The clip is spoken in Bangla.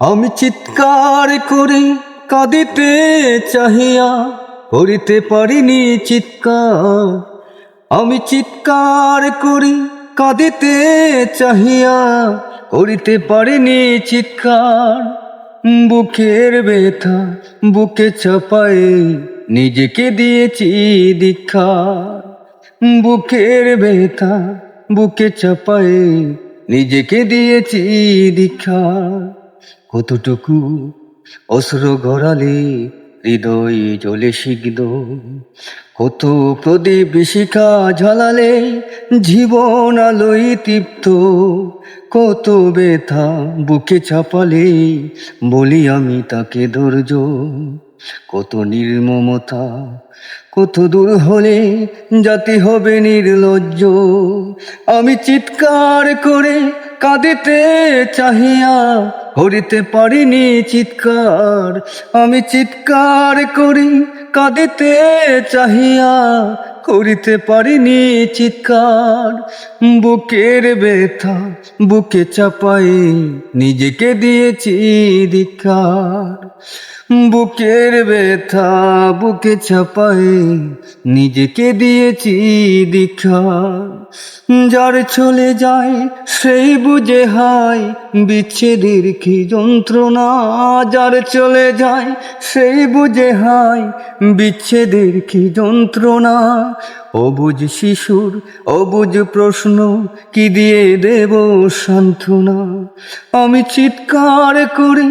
আমি চিৎকার করে কাঁদিতে চাহিয়া করিতে পারিনি চিৎকার। আমি চিৎকার করি কাঁদিতে চাহিয়া করিতে পারিনি চিৎকার। বুকের ব্যথা বুকে চাপায়ে নিজেকে দিয়েছি দীক্ষার বুকের ব্যথা বুকে চাপায়ে নিজেকে দিয়েছি দীক্ষার কতটুকু অস্র গড়ালে হৃদয় জ্বলে শিগ্ন কত প্রদীপ শিখা ঝালালে জীবন আলোয় তৃপ্ত? কত ব্যথা বুকে চাপালে বলি আমি তাকে ধৈর্য? কত নির্মমতা, কত দূর হলে জাতি হবে নির্লজ্জ? আমি চিৎকার করে কাঁদিতে চাহিয়া করিতে পারিনি চিৎকার। আমি চিৎকার করি, কাঁদিতে চাহিয়া করিতে পারিনি চিৎকার। বুকের ব্যথা, বুকে চাপাই, নিজেকে দিয়েছি দীক্ষার বুকের ব্যথা বুকে ছাপাই, নিজেকে দিয়েছি দীক্ষা। যার চলে যায়, সেই বুঝে হাই বিচ্ছেদের কি যন্ত্রণা। যার চলে যায়, সেই বুঝে হাই বিচ্ছেদের কি যন্ত্রণা। অবুঝ শিশুর অবুঝ প্রশ্ন, কি দিয়ে দেব সান্ত্বনা? আমি চিৎকার করি